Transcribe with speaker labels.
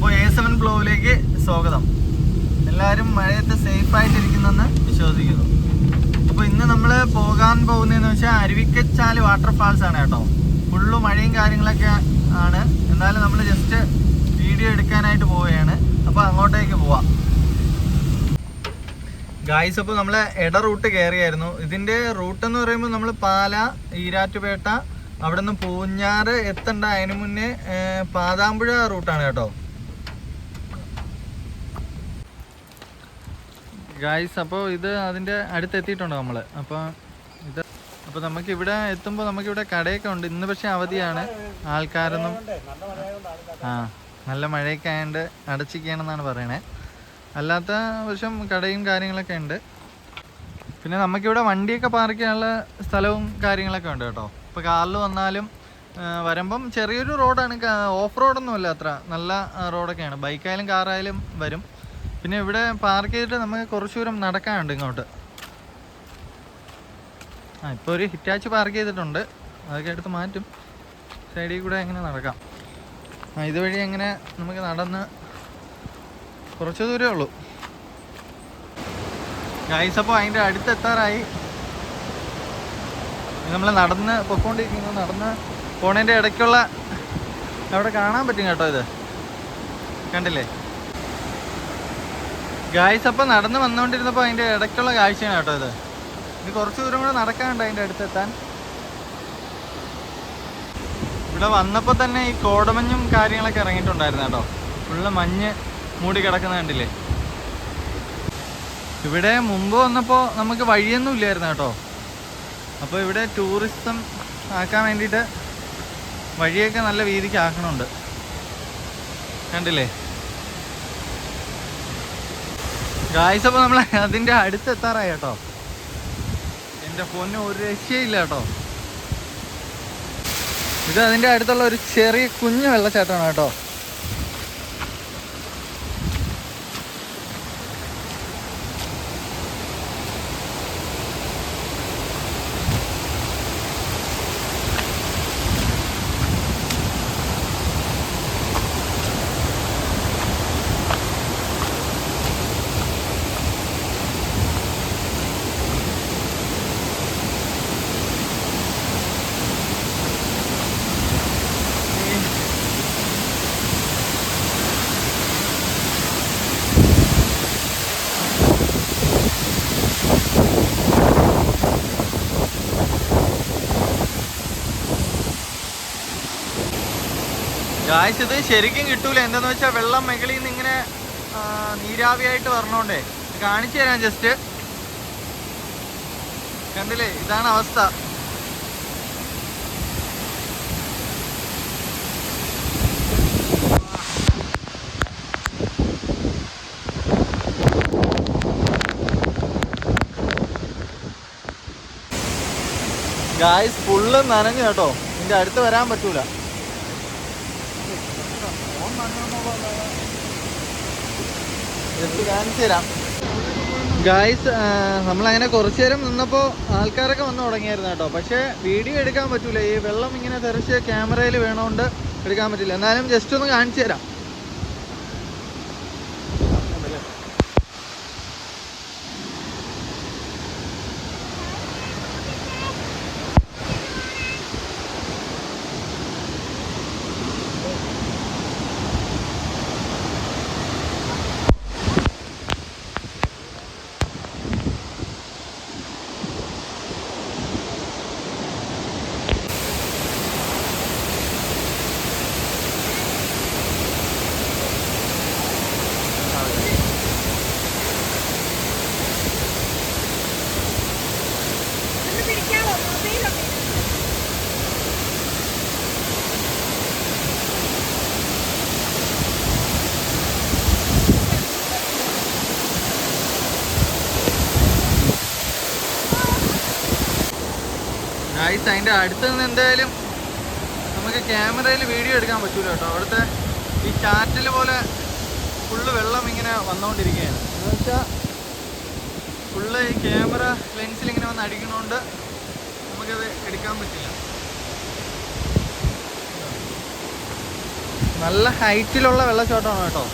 Speaker 1: അപ്പോൾ A seven ബ്ലോവിലേക്ക് സ്വാഗതം. എല്ലാവരും മഴയത്ത് സേഫ് ആയിട്ടിരിക്കുന്നെന്ന് വിശ്വസിക്കുന്നു. അപ്പോൾ ഇന്ന് നമ്മൾ പോകാൻ പോകുന്നതെന്ന് വെച്ചാൽ അരുവിക്കച്ചാൽ വാട്ടർഫാൾസ് ആണ് കേട്ടോ. ഫുള്ള് മഴയും കാര്യങ്ങളൊക്കെ ആണ്. എന്നാലും നമ്മൾ ജസ്റ്റ് വീഡിയോ എടുക്കാനായിട്ട് പോവുകയാണ്. അപ്പോൾ അങ്ങോട്ടേക്ക് പോവാം. ഗായ്സ് അപ്പോൾ നമ്മൾ ഇട റൂട്ട് കയറിയായിരുന്നു ഇതിന്റെ റൂട്ട് എന്ന് പറയുമ്പോൾ നമ്മൾ പാല ഈരാറ്റുപേട്ട അവിടെ നിന്ന് പൂഞ്ഞാറ് എത്തണ്ട അതിന് മുന്നേ പാതാമ്പുഴ റൂട്ടാണ് കേട്ടോ. ഗായ്സ് അപ്പോൾ ഇത് അതിന്റെ അടുത്ത് എത്തിയിട്ടുണ്ട് നമ്മൾ അപ്പോൾ ഇത് അപ്പോൾ നമുക്കിവിടെ എത്തുമ്പോൾ നമുക്കിവിടെ കടയൊക്കെ ഉണ്ട്. ഇന്ന് പക്ഷേ അവധിയാണ്. ആൾക്കാരൊന്നും ആ നല്ല മഴയൊക്കെ ആയതുകൊണ്ട് അടച്ചിരിക്കുകയാണെന്നാണ് പറയണേ. അല്ലാത്ത പക്ഷം കടയും കാര്യങ്ങളൊക്കെ ഉണ്ട്. പിന്നെ നമുക്കിവിടെ വണ്ടിയൊക്കെ പാർക്ക് ചെയ്യാനുള്ള സ്ഥലവും കാര്യങ്ങളൊക്കെ ഉണ്ട് കേട്ടോ. ഇപ്പോൾ കാറിൽ വന്നാലും വരുമ്പം ചെറിയൊരു റോഡാണ് ഓഫ് റോഡൊന്നുമല്ല അത്ര. നല്ല റോഡൊക്കെയാണ് ബൈക്കായാലും കാറായാലും വരും. പിന്നെ ഇവിടെ പാർക്ക് ചെയ്തിട്ട് നമുക്ക് കുറച്ച് ദൂരം നടക്കാനുണ്ട് ഇങ്ങോട്ട്. ആ ഇപ്പോൾ ഒരു ഹിറ്റാച്ച് പാർക്ക് ചെയ്തിട്ടുണ്ട്. അതൊക്കെ എടുത്ത് മാറ്റും. സൈഡിൽ കൂടെ എങ്ങനെ നടക്കാം? ആ ഇതുവഴി എങ്ങനെ നമുക്ക് നടന്ന് കുറച്ച് ദൂരമേ ഉള്ളൂ. ഗൈസ് അപ്പോൾ അതിന്റെ അടുത്തെത്താറായി നമ്മൾ നടന്ന് പൊക്കോണ്ടിരിക്കുന്നു. നടന്ന് പോണതിന്റെ ഇടയ്ക്കുള്ള അവിടെ കാണാൻ പറ്റും കേട്ടോ ഇത്. കണ്ടില്ലേ? ഗായ്സ് അപ്പം നടന്ന് വന്നുകൊണ്ടിരുന്നപ്പോൾ അതിന്റെ ഇടയ്ക്കുള്ള കാഴ്ചയാണ് കേട്ടോ ഇത്. ഇനി കുറച്ച് ദൂരം കൂടെ നടക്കാനുണ്ട് അതിന്റെ അടുത്തെത്താൻ. ഇവിടെ വന്നപ്പോൾ തന്നെ ഈ കോടമഞ്ഞും കാര്യങ്ങളൊക്കെ ഇറങ്ങിയിട്ടുണ്ടായിരുന്നു കേട്ടോ. ഫുള്ള് മഞ്ഞ് മൂടി കിടക്കുന്ന കണ്ടില്ലേ? ഇവിടെ മുമ്പ് വന്നപ്പോൾ നമുക്ക് വഴിയൊന്നും ഇല്ലായിരുന്നു കേട്ടോ. അപ്പോൾ ഇവിടെ ടൂറിസം ആക്കാൻ വേണ്ടിയിട്ട് വഴിയൊക്കെ നല്ല വീതിക്ക് ആക്കണുണ്ട്. കണ്ടില്ലേ? ഗായ്സ് അപ്പോൾ നമ്മൾ അതിന്റെ അടുത്ത് എത്താറായി കേട്ടോ. എന്റെ ഫോണിന് ഒരു രക്ഷയില്ല കേട്ടോ. ഇത് അതിന്റെ അടുത്തുള്ള ഒരു ചെറിയ കുഞ്ഞു വെള്ളച്ചാട്ടമാണ് കേട്ടോ. ഗായ്സ് ഇത് ശരിക്കും കിട്ടൂല. എന്താന്ന് വെച്ചാൽ വെള്ളം മുകളിൽ നിന്ന് ഇങ്ങനെ നീരാവിയായിട്ട് വരണോണ്ടേ. കാണിച്ചു തരാം ജസ്റ്റ് കണ്ടില്ലേ? ഇതാണ് അവസ്ഥ. ഗായ്സ് ഫുള്ള് നനഞ്ഞു കേട്ടോ. ഇതിന്റെ അടുത്ത് വരാൻ പറ്റൂല. ഗായ്സ് നമ്മളങ്ങനെ കുറച്ചു നേരം നിന്നപ്പോൾ ആൾക്കാരൊക്കെ വന്നു തുടങ്ങിയായിരുന്നു കേട്ടോ. പക്ഷേ വീഡിയോ എടുക്കാൻ പറ്റൂല. ഈ വെള്ളം ഇങ്ങനെ തെറിച്ച് ക്യാമറയിൽ വേണോണ്ട് എടുക്കാൻ പറ്റില്ല. എന്നാലും ജസ്റ്റ് ഒന്ന് കാണിച്ചു തരാം. ഗായ്സ് അതിന്റെ അടുത്ത് നിന്ന് എന്തായാലും നമുക്ക് ക്യാമറയിൽ വീഡിയോ എടുക്കാൻ പറ്റൂല കേട്ടോ. അവിടുത്തെ ഈ ചാറ്റിൽ പോലെ ഫുള്ള് വെള്ളം ഇങ്ങനെ വന്നുകൊണ്ടിരിക്കുകയാണ് എന്ന് വെച്ചാൽ ഫുള്ള് ഈ ക്യാമറ ലെൻസിൽ ഇങ്ങനെ വന്ന് അടിക്കണോണ്ട് നമുക്കത് എടുക്കാൻ പറ്റില്ല. നല്ല ഹൈറ്റിലുള്ള വെള്ളച്ചാട്ടമാണ് കേട്ടോ.